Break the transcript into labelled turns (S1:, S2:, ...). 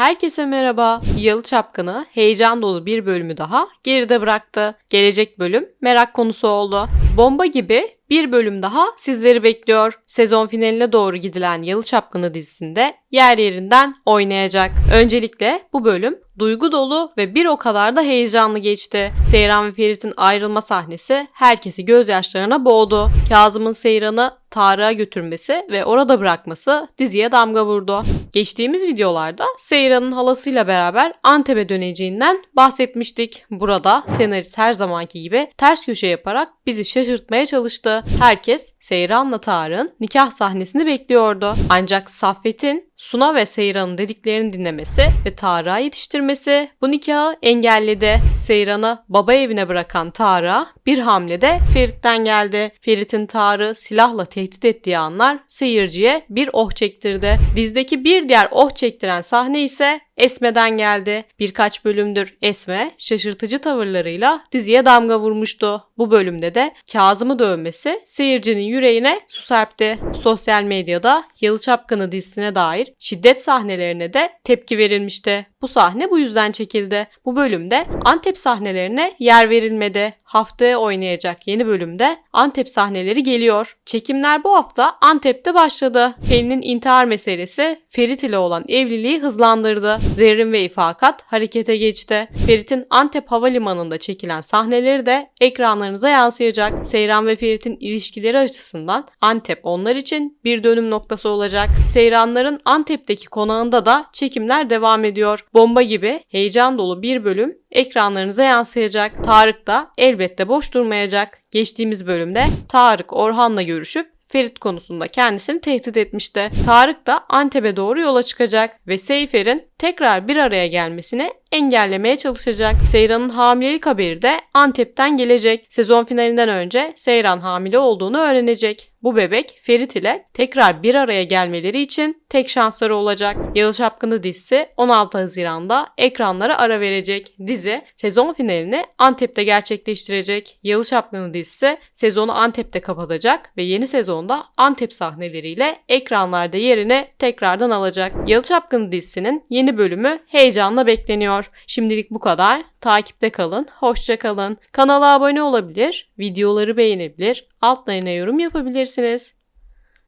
S1: Herkese merhaba. Yalı Çapkını heyecan dolu bir bölümü daha geride bıraktı. Gelecek bölüm merak konusu oldu. Bomba gibi bir bölüm daha sizleri bekliyor. Sezon finaline doğru gidilen Yalı Çapkını dizisinde yer yerinden oynayacak. Öncelikle bu bölüm duygu dolu ve bir o kadar da heyecanlı geçti. Seyran ve Ferit'in ayrılma sahnesi herkesi gözyaşlarına boğdu. Kazım'ın Seyran'ı Tarık'a götürmesi ve orada bırakması diziye damga vurdu. Geçtiğimiz videolarda Seyran'ın halasıyla beraber Antep'e döneceğinden bahsetmiştik. Burada senarist her zamanki gibi ters köşe yaparak bizi şaşırtmaya çalıştı. Herkes Seyran'la Tarık'ın nikah sahnesini bekliyordu. Ancak Saffet'in Suna ve Seyran'ın dediklerini dinlemesi ve Tarık'a yetiştirmesi bu nikahı engelledi. Seyran'ı baba evine bırakan Tarık'a bir hamlede Ferit'ten geldi. Ferit'in Tarık'ı silahla tehdit ettiği anlar seyirciye bir oh çektirdi. Dizdeki bir diğer oh çektiren sahne ise Esme'den geldi. Birkaç bölümdür Esme şaşırtıcı tavırlarıyla diziye damga vurmuştu. Bu bölümde de Kazım'ı dövmesi seyircinin yüreğine su serpti. Sosyal medyada Yalı Çapkını dizisine dair şiddet sahnelerine de tepki verilmişti. Bu sahne bu yüzden çekildi. Bu bölümde Antep sahnelerine yer verilmedi. Haftaya oynayacak yeni bölümde Antep sahneleri geliyor. Çekimler bu hafta Antep'te başladı. Pelin'in intihar meselesi Ferit ile olan evliliği hızlandırdı. Zerrin ve İfakat harekete geçti. Ferit'in Antep Havalimanı'nda çekilen sahneleri de ekranlarınıza yansıyacak. Seyran ve Ferit'in ilişkileri açısından Antep onlar için bir dönüm noktası olacak. Seyranların Antep'teki konağında da çekimler devam ediyor. Bomba gibi heyecan dolu bir bölüm ekranlarınıza yansıyacak. Tarık da elbette boş durmayacak. Geçtiğimiz bölümde Tarık Orhan'la görüşüp Ferit konusunda kendisini tehdit etmişti. Tarık da Antep'e doğru yola çıkacak ve Seyfer'in tekrar bir araya gelmesini engellemeye çalışacak. Seyran'ın hamilelik haberi de Antep'ten gelecek. Sezon finalinden önce Seyran hamile olduğunu öğrenecek. Bu bebek Ferit ile tekrar bir araya gelmeleri için tek şansları olacak. Yalı Çapkını dizisi 16 Haziran'da ekranlara ara verecek. Dizi sezon finalini Antep'te gerçekleştirecek. Yalı Çapkını dizisi sezonu Antep'te kapatacak ve yeni sezonda Antep sahneleriyle ekranlarda yerini tekrardan alacak. Yalı Çapkını dizisinin yeni bölümü heyecanla bekleniyor. Şimdilik bu kadar. Takipte kalın. Hoşça kalın. Kanala abone olabilir, videoları beğenebilir, altlarına yorum yapabilirsiniz.